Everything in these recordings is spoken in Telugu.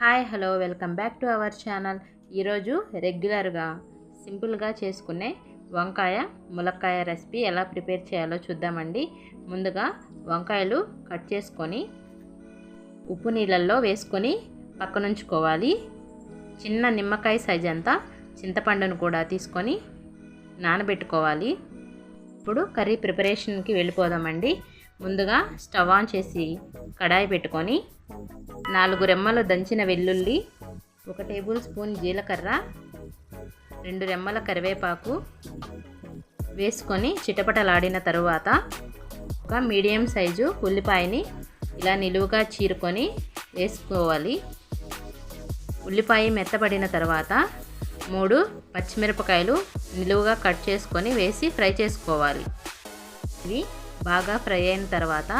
Hi hello welcome back to our channel. ఈరోజు రెగ్యులర్గా సింపుల్గా చేసుకునే వంకాయ ములక్కాయ రెసిపీ ఎలా ప్రిపేర్ చేయాలో చూద్దామండి. ముందుగా వంకాయలు కట్ చేసుకొని ఉప్పు నీళ్ళల్లో వేసుకొని పక్కనుంచుకోవాలి. చిన్న నిమ్మకాయ సైజ్ అంతా చింతపండును కూడా తీసుకొని నానబెట్టుకోవాలి. ఇప్పుడు కర్రీ ప్రిపరేషన్కి వెళ్ళిపోదామండి. ముందుగా స్టవ్ ఆన్ చేసి కడాయి పెట్టుకొని నాలుగు రెమ్మలు దంచిన వెల్లుల్లి ఒక టేబుల్ స్పూన్ జీలకర్ర రెండు రెమ్మల కరివేపాకు వేసుకొని చిటపటలాడిన తరువాత ఒక మీడియం సైజు ఉల్లిపాయని ఇలా నిలువుగా చీరుకొని వేసుకోవాలి. ఉల్లిపాయ మెత్తబడిన తర్వాత మూడు పచ్చిమిరపకాయలు నిలువుగా కట్ చేసుకొని వేసి ఫ్రై చేసుకోవాలి. ఇవి బాగా ఫ్రై అయిన తర్వాత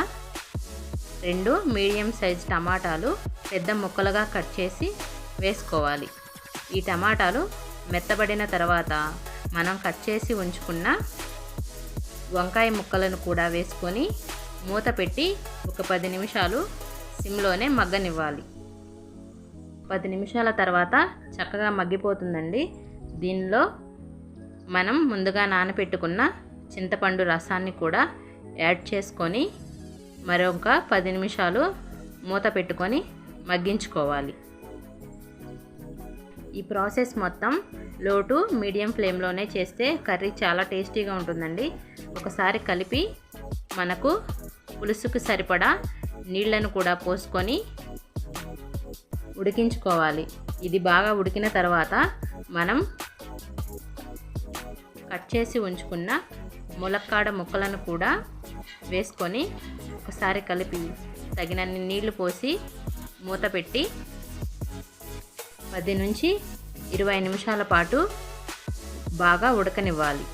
రెండు మీడియం సైజ్ టమాటాలు పెద్ద ముక్కలుగా కట్ చేసి వేసుకోవాలి. ఈ టమాటాలు మెత్తబడిన తర్వాత మనం కట్ చేసి ఉంచుకున్న వంకాయ ముక్కలను కూడా వేసుకొని మూత పెట్టి ఒక పది నిమిషాలు సిమ్లోనే మగ్గనివ్వాలి. పది నిమిషాల తర్వాత చక్కగా మగ్గిపోతుందండి. దీనిలో మనం ముందుగా నానబెట్టుకున్న చింతపండు రసాన్ని కూడా యాడ్ చేసుకొని మరొక పది నిమిషాలు మూత పెట్టుకొని మగ్గించుకోవాలి. ఈ ప్రాసెస్ మొత్తం లో టు మీడియం ఫ్లేమ్లోనే చేస్తే కర్రీ చాలా టేస్టీగా ఉంటుందండి. ఒకసారి కలిపి మనకు పులుసుకు సరిపడా నీళ్ళను కూడా పోసుకొని ఉడికించుకోవాలి. ఇది బాగా ఉడికిన తర్వాత మనం కట్ చేసి ఉంచుకున్న ములక్కాడ ముక్కలను కూడా వేసుకొని ఒకసారి కలిపి తగినన్ని నీళ్ళు పోసి మూత పెట్టి పది నుంచి ఇరవై నిమిషాల పాటు బాగా ఉడకనివ్వాలి.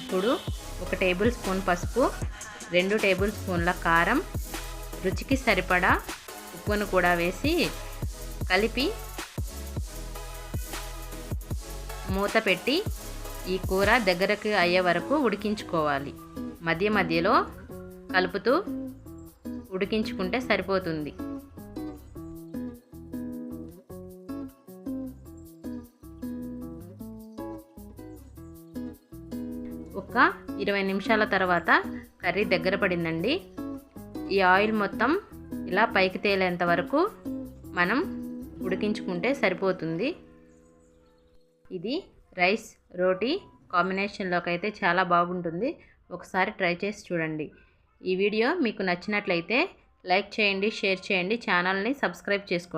ఇప్పుడు ఒక టేబుల్ స్పూన్ పసుపు రెండు టేబుల్ స్పూన్ల కారం రుచికి సరిపడా ఉప్పును కూడా వేసి కలిపి మూత పెట్టి ఈ కూర దగ్గరకు అయ్యే వరకు ఉడికించుకోవాలి. మధ్య మధ్యలో కలుపుతూ ఉడికించుకుంటే సరిపోతుంది. ఒక ఇరవై నిమిషాల తర్వాత కర్రీ దగ్గర పడిందండి. ఈ ఆయిల్ మొత్తం ఇలా పైకి తేలేంత వరకు మనం ఉడికించుకుంటే సరిపోతుంది. ఇది రైస్ రోటీ కాంబినేషన్లోకి అయితే చాలా బాగుంటుంది. ఒకసారి ట్రై చేసి చూడండి. ఈ వీడియో మీకు నచ్చినట్లయితే లైక్ చేయండి షేర్ చేయండి ఛానల్ని సబ్స్క్రైబ్ చేసుకోండి.